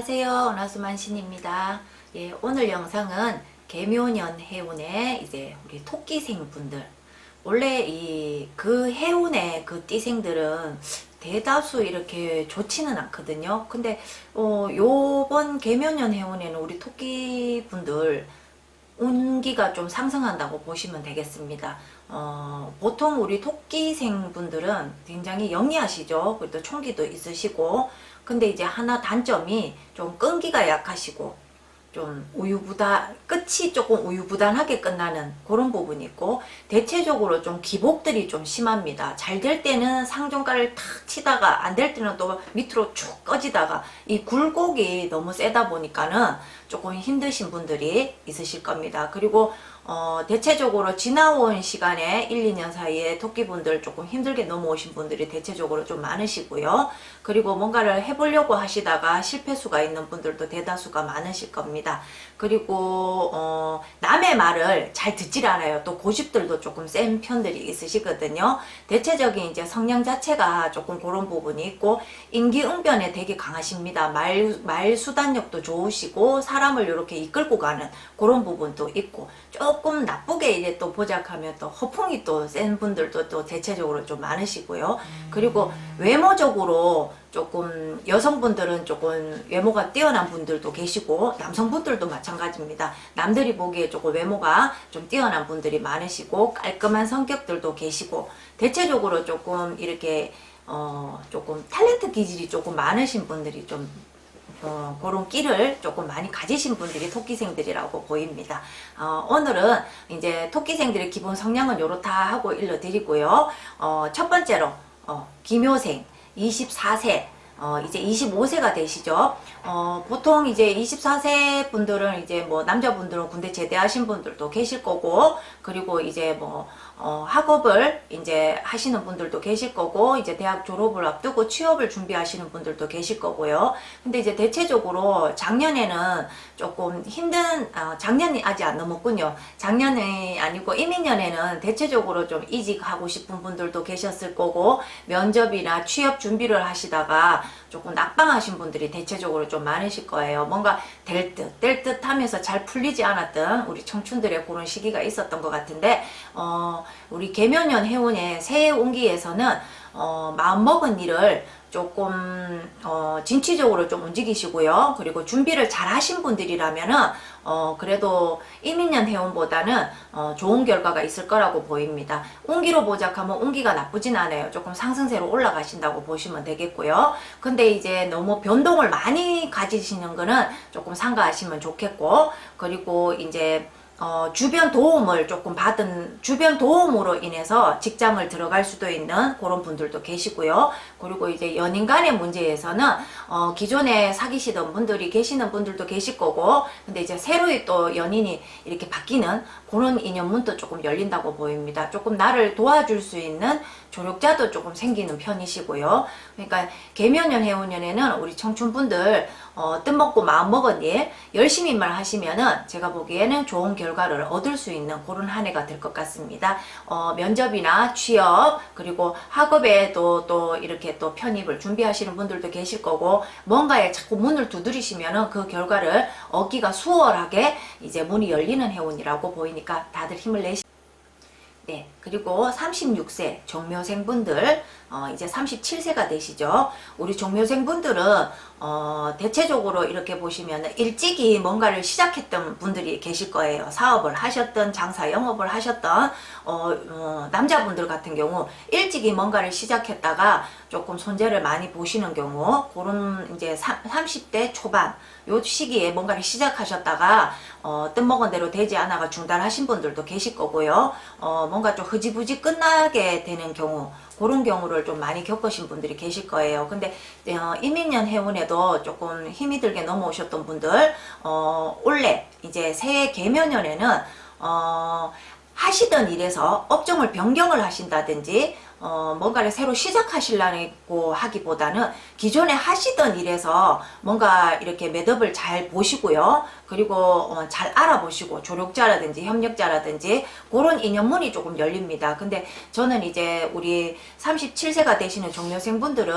안녕하세요. 은하수만 신입니다. 예, 오늘 영상은 개묘년 해운의 이제 우리 토끼생 분들. 원래 이 그 해운의 그 띠생들은 대다수 이렇게 좋지는 않거든요. 근데 어 요번 개묘년 해운에는 우리 토끼 분들 운기가 좀 상승한다고 보시면 되겠습니다. 어, 보통 우리 토끼생 분들은 굉장히 영리하시죠. 그리고 총기도 있으시고, 근데 이제 하나 단점이 좀 끈기가 약하시고, 좀 우유부단, 끝이 조금 우유부단하게 끝나는 그런 부분이 있고, 대체적으로 좀 기복들이 좀 심합니다. 잘 될 때는 상종가를 탁 치다가, 안 될 때는 또 밑으로 쭉 꺼지다가, 이 굴곡이 너무 세다 보니까는 조금 힘드신 분들이 있으실 겁니다. 그리고 어, 대체적으로 지나온 시간에 1, 2년 사이에 토끼분들 조금 힘들게 넘어오신 분들이 대체적으로 좀 많으시고요. 그리고 뭔가를 해보려고 하시다가 실패수가 있는 분들도 대다수가 많으실 겁니다. 그리고 어, 남의 말을 잘 듣질 않아요. 또 고집들도 조금 센 편들이 있으시거든요. 대체적인 이제 성향 자체가 조금 그런 부분이 있고 인기응변에 되게 강하십니다. 말, 말 수단력도 좋으시고 사람을 이렇게 이끌고 가는 그런 부분도 있고 조금 나쁘게 이제 또 보작하면 또 허풍이 또 센 분들도 또 대체적으로 좀 많으시고요. 그리고 외모적으로 조금 여성분들은 조금 외모가 뛰어난 분들도 계시고 남성분들도 마찬가지입니다. 남들이 보기에 조금 외모가 좀 뛰어난 분들이 많으시고 깔끔한 성격들도 계시고 대체적으로 조금 이렇게 어 조금 탤런트 기질이 조금 많으신 분들이 좀 어, 그런 끼를 조금 많이 가지신 분들이 토끼생들이라고 보입니다. 어, 오늘은 이제 토끼생들의 기본 성향은 요렇다 하고 일러드리고요. 어, 첫 번째로 어, 기묘생 24세 어, 이제 25세가 되시죠. 어, 보통 이제 24세 분들은 이제 뭐 남자분들은 군대 제대하신 분들도 계실 거고, 그리고 이제 뭐, 어, 학업을 이제 하시는 분들도 계실 거고, 이제 대학 졸업을 앞두고 취업을 준비하시는 분들도 계실 거고요. 근데 이제 대체적으로 작년에는 조금 힘든, 아, 작년이 아직 안 넘었군요. 작년이 아니고 이민년에는 대체적으로 좀 이직하고 싶은 분들도 계셨을 거고, 면접이나 취업 준비를 하시다가 조금 낙방하신 분들이 대체적으로 좀 많으실 거예요. 뭔가 될 듯, 될 듯 하면서 잘 풀리지 않았던 우리 청춘들의 그런 시기가 있었던 것 같은데, 어, 우리 개묘년 해운의 새해 온기에서는, 어, 마음먹은 일을 조금 어, 진취적으로 좀 움직이시고요. 그리고 준비를 잘 하신 분들이라면은 어, 그래도 이민년 회원보다는 어, 좋은 결과가 있을 거라고 보입니다. 운기로 보자하면 운기가 나쁘진 않아요. 조금 상승세로 올라가신다고 보시면 되겠고요. 근데 이제 너무 변동을 많이 가지시는 거는 조금 삼가하시면 좋겠고 그리고 이제 어, 주변 도움을 조금 받은 주변 도움으로 인해서 직장을 들어갈 수도 있는 그런 분들도 계시고요. 그리고 이제 연인 간의 문제에서는 어, 기존에 사귀시던 분들이 계시는 분들도 계실 거고, 근데 이제 새로이 또 연인이 이렇게 바뀌는 그런 인연문도 조금 열린다고 보입니다. 조금 나를 도와줄 수 있는 조력자도 조금 생기는 편이시고요. 그러니까 개묘년 해운년에는 우리 청춘분들 어, 뜻먹고 마음먹은 일 열심히만 하시면은 제가 보기에는 좋은 결과를 얻을 수 있는 그런 한 해가 될 것 같습니다. 어, 면접이나 취업 그리고 학업에도 또 이렇게 또 편입을 준비하시는 분들도 계실 거고 뭔가에 자꾸 문을 두드리시면은 그 결과를 얻기가 수월하게 이제 문이 열리는 해운이라고 보이니까 다들 힘을 내시. 네, 그리고 36세 종묘생분들 어, 이제 37세가 되시죠. 우리 종묘생분들은 어, 대체적으로 이렇게 보시면 일찍이 뭔가를 시작했던 분들이 계실 거예요. 사업을 하셨던 장사 영업을 하셨던 어, 어, 남자분들 같은 경우 일찍이 뭔가를 시작했다가 조금 손재를 많이 보시는 경우 그런 이제 30대 초반 요 시기에 뭔가를 시작하셨다가 어, 뜻먹은 대로 되지 않아가 중단하신 분들도 계실 거고요. 어, 뭔가 좀 흐지부지 끝나게 되는 경우 그런 경우를 좀 많이 겪으신 분들이 계실 거예요. 근데 어, 이민년 해운에도 조금 힘이 들게 넘어오셨던 분들 어, 올해 이제 새해 개묘년에는 어, 하시던 일에서 업종을 변경을 하신다든지 어, 뭔가를 새로 시작하시려고 하기보다는 기존에 하시던 일에서 뭔가 이렇게 매듭을 잘 보시고요. 그리고 어, 잘 알아보시고 조력자라든지 협력자라든지 그런 인연문이 조금 열립니다. 근데 저는 이제 우리 37세가 되시는 종료생분들은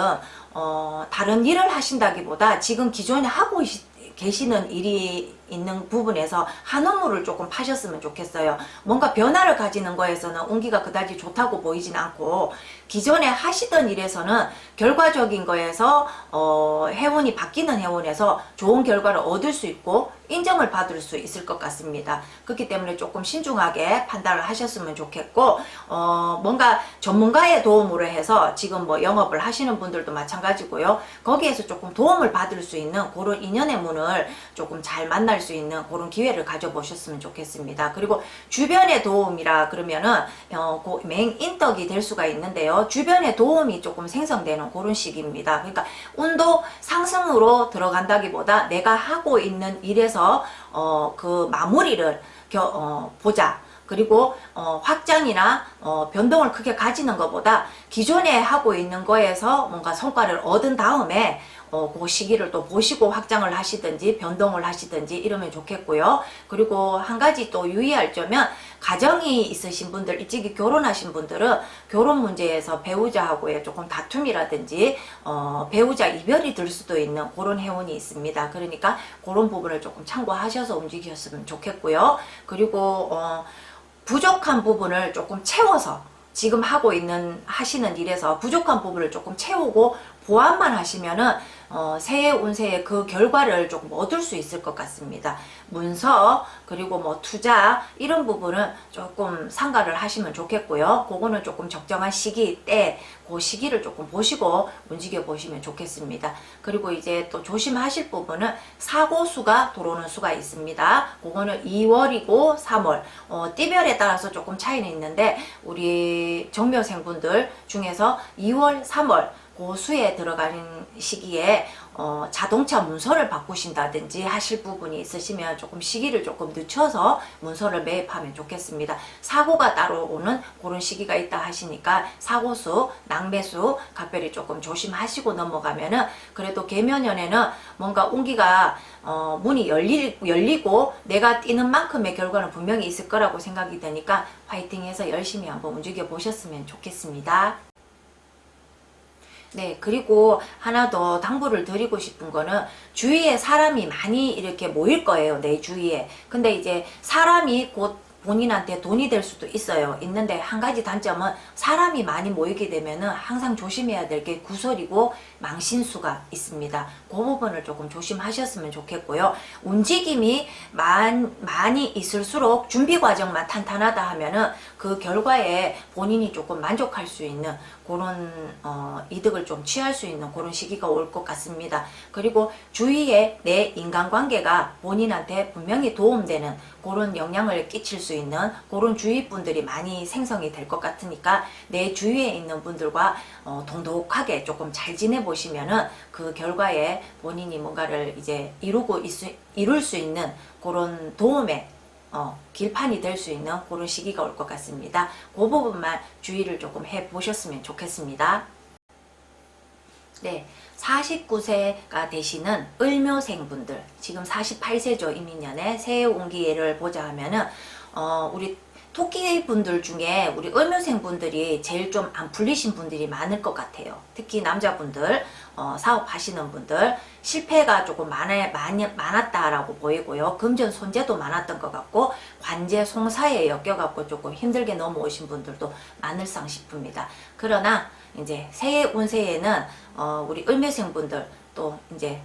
어, 다른 일을 하신다기보다 지금 기존에 하고 있- 계시는 일이 있는 부분에서 한우물을 조금 파셨으면 좋겠어요. 뭔가 변화를 가지는 거에서는 운기가 그다지 좋다고 보이진 않고 기존에 하시던 일에서는 결과적인 거에서 어, 회원이 바뀌는 회원에서 좋은 결과를 얻을 수 있고 인정을 받을 수 있을 것 같습니다. 그렇기 때문에 조금 신중하게 판단을 하셨으면 좋겠고 어, 뭔가 전문가의 도움으로 해서 지금 뭐 영업을 하시는 분들도 마찬가지고요. 거기에서 조금 도움을 받을 수 있는 그런 인연의 문을 조금 잘 만날 수 있는 그런 기회를 가져보셨으면 좋겠습니다. 그리고 주변의 도움이라 그러면은 어, 그 맹인덕이 될 수가 있는데요. 주변의 도움이 조금 생성되는 그런 시기입니다. 그러니까 운도 상승으로 들어간다기보다 내가 하고 있는 일에서 어, 그 마무리를 겨, 어, 보자. 그리고 어, 확장이나 어, 변동을 크게 가지는 것보다 기존에 하고 있는 거에서 뭔가 성과를 얻은 다음에 어, 그 시기를 또 보시고 확장을 하시든지 변동을 하시든지 이러면 좋겠고요. 그리고 한 가지 또 유의할 점은 가정이 있으신 분들, 일찍이 결혼하신 분들은 결혼 문제에서 배우자하고의 조금 다툼이라든지 어, 배우자 이별이 들 수도 있는 그런 해운이 있습니다. 그러니까 그런 부분을 조금 참고하셔서 움직이셨으면 좋겠고요. 그리고 어, 부족한 부분을 조금 채워서 지금 하고 있는 하시는 일에서 부족한 부분을 조금 채우고 보완만 하시면은 어, 새해 운세의 그 결과를 조금 얻을 수 있을 것 같습니다. 문서 그리고 뭐 투자 이런 부분은 조금 상가를 하시면 좋겠고요. 그거는 조금 적정한 시기 때 그 시기를 조금 보시고 움직여 보시면 좋겠습니다. 그리고 이제 또 조심하실 부분은 사고 수가 들어오는 수가 있습니다. 그거는 2월이고 3월 어, 띠별에 따라서 조금 차이는 있는데 우리 정묘생분들 중에서 2월, 3월 그 수에 들어가는 시기에 어, 자동차 문서를 바꾸신다든지 하실 부분이 있으시면 조금 시기를 조금 늦춰서 문서를 매입하면 좋겠습니다. 사고가 따로 오는 그런 시기가 있다 하시니까 사고수, 낭매수 각별히 조금 조심하시고 넘어가면은 그래도 개면연에는 뭔가 운기가 어, 문이 열리, 열리고 내가 뛰는 만큼의 결과는 분명히 있을 거라고 생각이 되니까 화이팅해서 열심히 한번 움직여 보셨으면 좋겠습니다. 네, 그리고 하나 더 당부를 드리고 싶은 거는 주위에 사람이 많이 이렇게 모일 거예요, 내 주위에. 근데 이제 사람이 곧 본인한테 돈이 될 수도 있어요. 있는데 한 가지 단점은 사람이 많이 모이게 되면은 항상 조심해야 될 게 구설이고 망신수가 있습니다. 그 부분을 조금 조심하셨으면 좋겠고요. 움직임이 많, 많이 있을수록 준비 과정만 탄탄하다 하면은 그 결과에 본인이 조금 만족할 수 있는 그런 어, 이득을 좀 취할 수 있는 그런 시기가 올 것 같습니다. 그리고 주위에 내 인간관계가 본인한테 분명히 도움되는 그런 영향을 끼칠 수 있는 그런 주위 분들이 많이 생성이 될 것 같으니까 내 주위에 있는 분들과 어, 동독하게 조금 잘 지내보시면은 그 결과에 본인이 뭔가를 이제 이루고 있수, 이룰 수 있는 그런 도움에 어, 길판이 될 수 있는 그런 시기가 올 것 같습니다. 그 부분만 주의를 조금 해 보셨으면 좋겠습니다. 네, 49세가 되시는 을묘생분들, 지금 48세죠, 이민년에 새해 운기를 보자 하면은, 어, 우리 토끼 분들 중에 우리 을묘생 분들이 제일 좀 안 풀리신 분들이 많을 것 같아요. 특히 남자분들, 어, 사업하시는 분들, 실패가 조금 많아, 많이, 많았다라고 보이고요. 금전 손재도 많았던 것 같고, 관제 송사에 엮여갖고 조금 힘들게 넘어오신 분들도 많을상 싶습니다. 그러나, 이제 새해 운세에는, 어, 우리 을묘생 분들 또 이제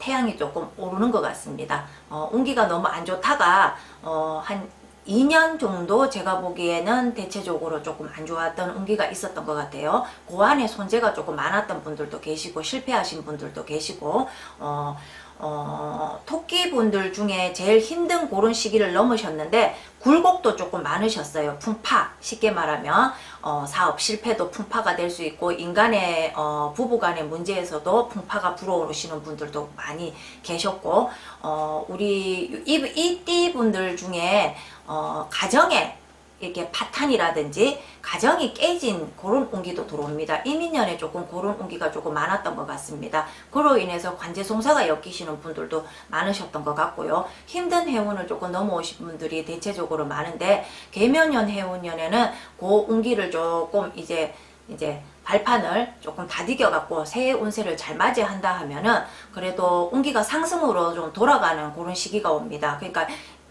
태양이 조금 오르는 것 같습니다. 어, 운기가 너무 안 좋다가, 어, 한 2년 정도 제가 보기에는 대체적으로 조금 안 좋았던 운기가 있었던 것 같아요. 그 안에 손재가 조금 많았던 분들도 계시고 실패하신 분들도 계시고 어, 어, 토끼 분들 중에 제일 힘든 그런 시기를 넘으셨는데 굴곡도 조금 많으셨어요. 풍파 쉽게 말하면 어, 사업 실패도 풍파가 될 수 있고 인간의 어, 부부간의 문제에서도 풍파가 불어오시는 분들도 많이 계셨고 어, 우리 이띠 분들 중에 어, 가정에 이렇게 파탄이라든지 가정이 깨진 그런 운기도 들어옵니다. 이민년에 조금 그런 운기가 조금 많았던 것 같습니다. 그로 인해서 관제송사가 엮이시는 분들도 많으셨던 것 같고요. 힘든 해운을 조금 넘어오신 분들이 대체적으로 많은데 개면년 해운년에는 그 운기를 조금 이제 이제 발판을 조금 다디겨 갖고 새해 운세를 잘 맞이한다 하면은 그래도 운기가 상승으로 좀 돌아가는 그런 시기가 옵니다. 그러니까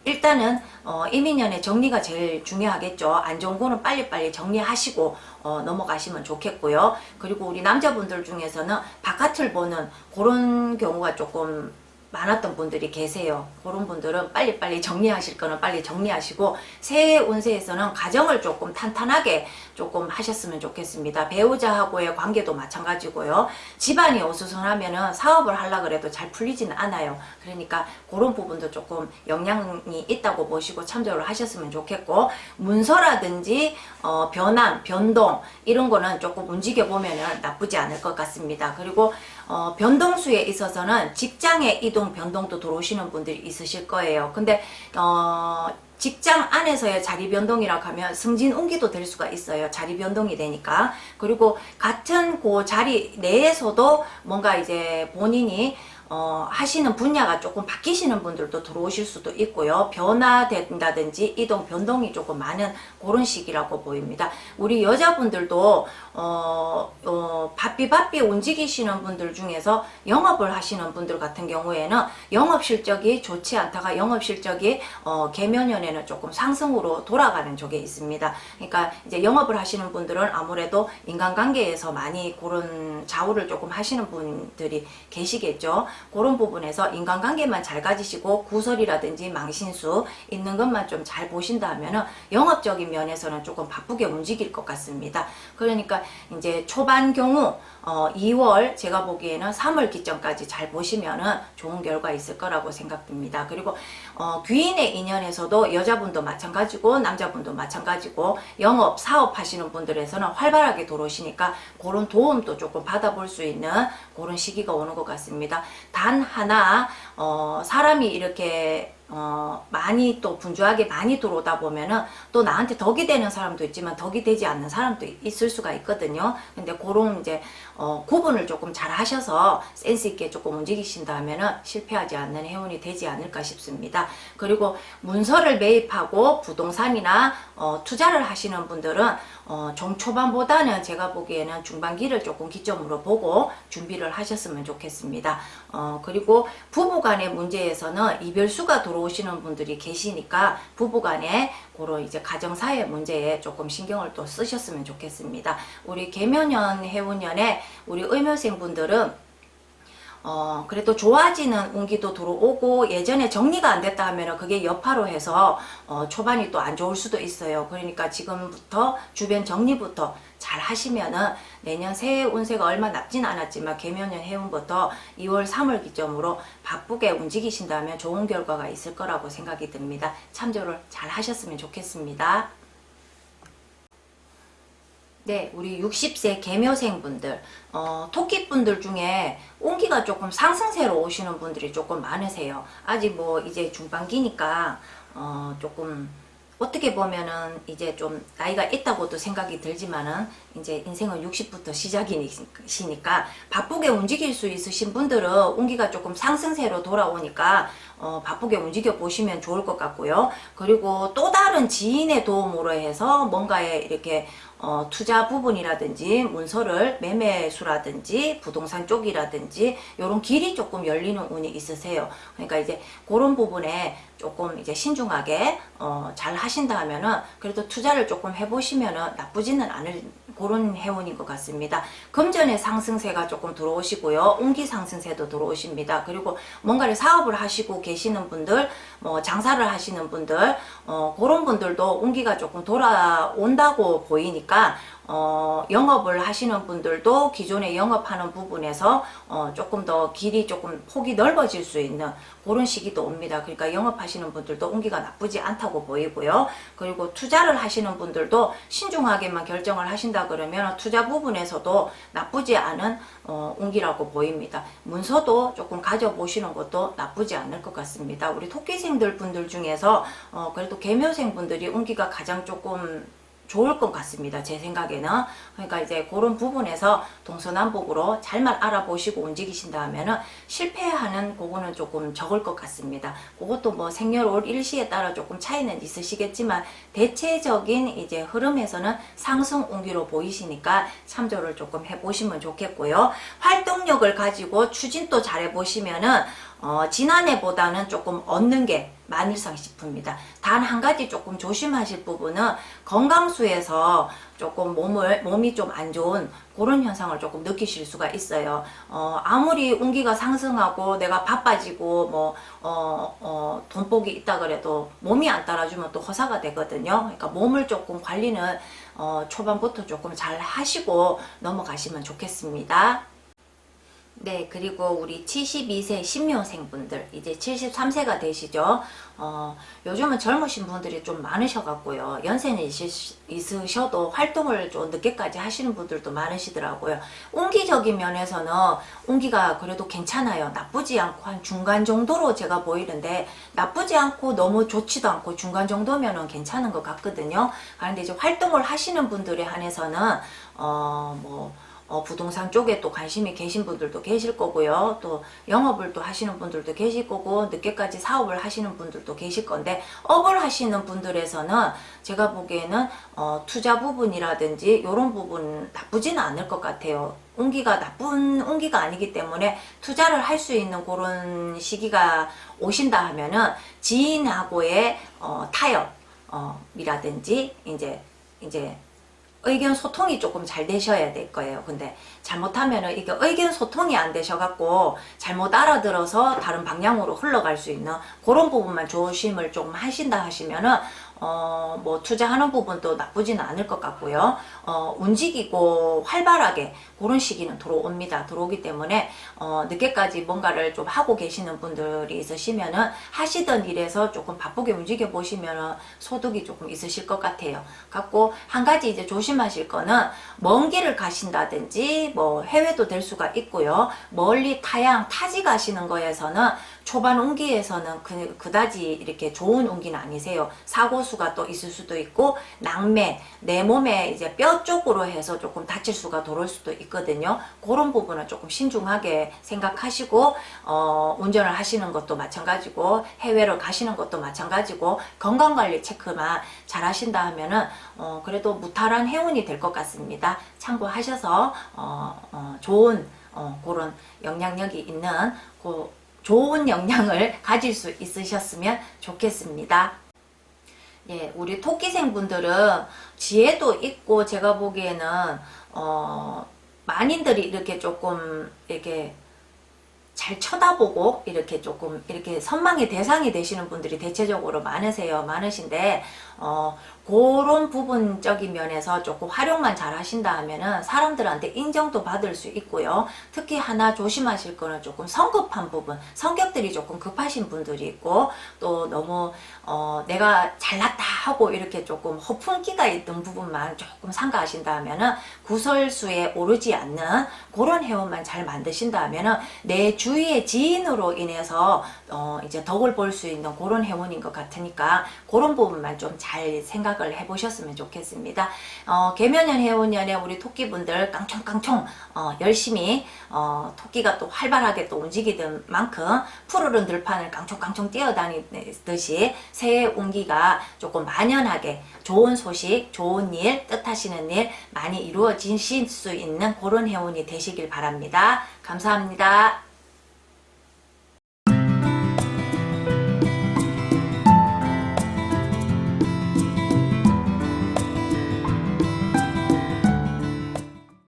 일단은 어, 이민년의 정리가 제일 중요하겠죠. 안 좋은 거는 빨리빨리 정리하시고 어, 넘어가시면 좋겠고요. 그리고 우리 남자분들 중에서는 바깥을 보는 그런 경우가 조금 많았던 분들이 계세요. 그런 분들은 빨리빨리 정리하실 거는 빨리 정리하시고 새해 운세에서는 가정을 조금 탄탄하게 조금 하셨으면 좋겠습니다. 배우자하고의 관계도 마찬가지고요. 집안이 어수선하면은 사업을 하려 그래도 잘 풀리지는 않아요. 그러니까 그런 부분도 조금 영향이 있다고 보시고 참조를 하셨으면 좋겠고 문서라든지 어, 변함, 변동 이런 거는 조금 움직여 보면은 나쁘지 않을 것 같습니다. 그리고 어, 변동수에 있어서는 직장의 이동 변동도 들어오시는 분들이 있으실 거예요. 근데 어, 직장 안에서의 자리 변동이라고 하면 승진 운기도 될 수가 있어요. 자리 변동이 되니까. 그리고 같은 그 자리 내에서도 뭔가 이제 본인이 어, 하시는 분야가 조금 바뀌시는 분들도 들어오실 수도 있고요. 변화된다든지 이동 변동이 조금 많은 그런 시기라고 보입니다. 우리 여자분들도 어, 어, 바삐 바삐 움직이시는 분들 중에서 영업을 하시는 분들 같은 경우에는 영업 실적이 좋지 않다가 영업 실적이 어, 개면연에는 조금 상승으로 돌아가는 쪽에 있습니다. 그러니까 이제 영업을 하시는 분들은 아무래도 인간관계에서 많이 그런 좌우를 조금 하시는 분들이 계시겠죠. 그런 부분에서 인간관계만 잘 가지시고 구설이라든지 망신수 있는 것만 좀 잘 보신다 하면은 영업적인 면에서는 조금 바쁘게 움직일 것 같습니다. 그러니까 이제 초반 경우 어, 2월 제가 보기에는 3월 기점까지 잘 보시면은 좋은 결과 있을 거라고 생각됩니다. 그리고 어, 귀인의 인연에서도 여자분도 마찬가지고 남자분도 마찬가지고 영업 사업 하시는 분들에서는 활발하게 들어오시니까 그런 도움도 조금 받아볼 수 있는 그런 시기가 오는 것 같습니다. 단 하나 어, 사람이 이렇게 어, 많이 또 분주하게 많이 들어오다 보면은 또 나한테 덕이 되는 사람도 있지만 덕이 되지 않는 사람도 있을 수가 있거든요. 근데 그런 이제 어, 구분을 조금 잘 하셔서 센스 있게 조금 움직이신다면은 실패하지 않는 해운이 되지 않을까 싶습니다. 그리고 문서를 매입하고 부동산이나 어, 투자를 하시는 분들은 어,中초반보다는 제가 보기에는 중반기를 조금 기점으로 보고 준비를 하셨으면 좋겠습니다. 어, 그리고 부부간의 문제에서는 이별수가 들어오시는 분들이 계시니까 부부간에 그런 이제 가정사회 문제에 조금 신경을 또 쓰셨으면 좋겠습니다. 우리 개면연 해운년에 우리 의묘생 분들은 어, 그래도 좋아지는 운기도 들어오고 예전에 정리가 안 됐다 하면 그게 여파로 해서 어, 초반이 또 안 좋을 수도 있어요. 그러니까 지금부터 주변 정리부터 잘 하시면은 내년 새해 운세가 얼마 nap진 않았지만 개면년 해운부터 2월 3월 기점으로 바쁘게 움직이신다면 좋은 결과가 있을 거라고 생각이 듭니다. 참조를 잘 하셨으면 좋겠습니다. 네, 우리 60세 개묘생 분들, 어, 토끼 분들 중에 온기가 조금 상승세로 오시는 분들이 조금 많으세요. 아직 뭐 이제 중반기니까, 어, 조금, 어떻게 보면은 이제 좀 나이가 있다고도 생각이 들지만은 이제 인생은 60부터 시작이시니까 바쁘게 움직일 수 있으신 분들은 운기가 조금 상승세로 돌아오니까 어, 바쁘게 움직여 보시면 좋을 것 같고요. 그리고 또 다른 지인의 도움으로 해서 뭔가에 이렇게 어, 투자 부분이라든지 문서를 매매수라든지 부동산 쪽이라든지 이런 길이 조금 열리는 운이 있으세요. 그러니까 이제 그런 부분에 조금 이제 신중하게 어, 잘 하신다 하면은 그래도 투자를 조금 해보시면은 나쁘지는 않을 그런 해운인 것 같습니다. 금전의 상승세가 조금 들어오시고요. 운기 상승세도 들어오십니다. 그리고 뭔가를 사업을 하시고 계시는 분들, 뭐 장사를 하시는 분들, 어, 그런 분들도 운기가 조금 돌아온다고 보이니까 어, 영업을 하시는 분들도 기존에 영업하는 부분에서 어, 조금 더 길이 조금 폭이 넓어질 수 있는 그런 시기도 옵니다. 그러니까 영업하시는 분들도 운기가 나쁘지 않다고 보이고요. 그리고 투자를 하시는 분들도 신중하게만 결정을 하신다 그러면 투자 부분에서도 나쁘지 않은 어, 운기라고 보입니다. 문서도 조금 가져보시는 것도 나쁘지 않을 것 같습니다. 우리 토끼생들 분들 중에서 어, 그래도 개묘생 분들이 운기가 가장 조금 좋을 것 같습니다. 제 생각에는. 그러니까 이제 그런 부분에서 동서남북으로 잘만 알아보시고 움직이신다 하면은 실패하는 그거는 조금 적을 것 같습니다. 그것도 뭐 생년월 일시에 따라 조금 차이는 있으시겠지만 대체적인 이제 흐름에서는 상승 운기로 보이시니까 참조를 조금 해보시면 좋겠고요. 활동력을 가지고 추진도 잘 해보시면은 어, 지난해보다는 조금 얻는 게 만일상 싶습니다. 단 한 가지 조금 조심하실 부분은 건강수에서 조금 몸을 몸이 좀 안 좋은 그런 현상을 조금 느끼실 수가 있어요. 어, 아무리 운기가 상승하고 내가 바빠지고 뭐 어, 어, 돈복이 있다 그래도 몸이 안 따라주면 또 허사가 되거든요. 그러니까 몸을 조금 관리는 어, 초반부터 조금 잘 하시고 넘어가시면 좋겠습니다. 네, 그리고 우리 72세 신묘생분들, 이제 73세가 되시죠? 어, 요즘은 젊으신 분들이 좀 많으셔갖고요. 연세는 있으- 있으셔도 활동을 좀 늦게까지 하시는 분들도 많으시더라고요. 운기적인 면에서는 운기가 그래도 괜찮아요. 나쁘지 않고 한 중간 정도로 제가 보이는데, 나쁘지 않고 너무 좋지도 않고 중간 정도면은 괜찮은 것 같거든요. 그런데 이제 활동을 하시는 분들에 한해서는, 어, 뭐, 어, 부동산 쪽에 또 관심이 계신 분들도 계실 거고요. 또 영업을 또 하시는 분들도 계실 거고 늦게까지 사업을 하시는 분들도 계실 건데 업을 하시는 분들에서는 제가 보기에는 어, 투자 부분이라든지 이런 부분 나쁘지는 않을 것 같아요. 운기가 나쁜 운기가 아니기 때문에 투자를 할 수 있는 그런 시기가 오신다 하면은 지인하고의 어, 타협이라든지 이제 이제 의견 소통이 조금 잘 되셔야 될 거예요. 근데 잘못하면은 이게 의견 소통이 안 되셔갖고 잘못 알아들어서 다른 방향으로 흘러갈 수 있는 그런 부분만 조심을 조금 하신다 하시면은 어, 뭐, 투자하는 부분도 나쁘지는 않을 것 같고요. 어, 움직이고 활발하게 그런 시기는 들어옵니다. 들어오기 때문에, 어, 늦게까지 뭔가를 좀 하고 계시는 분들이 있으시면은 하시던 일에서 조금 바쁘게 움직여 보시면은 소득이 조금 있으실 것 같아요. 갖고, 한 가지 이제 조심하실 거는 먼 길을 가신다든지, 뭐, 해외도 될 수가 있고요. 멀리 타양, 타지 가시는 거에서는 초반 운기에서는 그, 그다지 이렇게 좋은 운기는 아니세요. 사고수가 또 있을 수도 있고, 낭매, 내 몸에 이제 뼈 쪽으로 해서 조금 다칠 수가 들어올 수도 있거든요. 그런 부분은 조금 신중하게 생각하시고, 어, 운전을 하시는 것도 마찬가지고, 해외를 가시는 것도 마찬가지고, 건강관리 체크만 잘 하신다 하면은, 어, 그래도 무탈한 해운이 될 것 같습니다. 참고하셔서, 어, 어, 좋은, 어, 그런 영향력이 있는, 그, 좋은 영향을 가질 수 있으셨으면 좋겠습니다. 예, 우리 토끼생 분들은 지혜도 있고 제가 보기에는 어 만인들이 이렇게 조금 이렇게 잘 쳐다보고 이렇게 조금 이렇게 선망의 대상이 되시는 분들이 대체적으로 많으세요. 많으신데 어 그런 부분적인 면에서 조금 활용만 잘 하신다 하면은 사람들한테 인정도 받을 수 있고요. 특히 하나 조심하실 거는 조금 성급한 부분, 성격들이 조금 급하신 분들이 있고 또 너무 어 내가 잘났다 하고 이렇게 조금 허풍기가 있던 부분만 조금 삼가하신다 하면은 구설수에 오르지 않는 그런 회원만 잘 만드신다 하면은 내 주 위의 지인으로 인해서 어 이제 덕을 볼 수 있는 그런 회원인 것 같으니까 그런 부분만 좀 잘 생각을 해보셨으면 좋겠습니다. 어, 개면연 회원연의 우리 토끼분들 깡총깡총 어, 열심히 어, 토끼가 또 활발하게 또 움직이던 만큼 푸르른 들판을 깡총깡총 뛰어다니듯이 새해 운기가 조금 만연하게 좋은 소식, 좋은 일, 뜻하시는 일 많이 이루어지실 수 있는 그런 회원이 되시길 바랍니다. 감사합니다.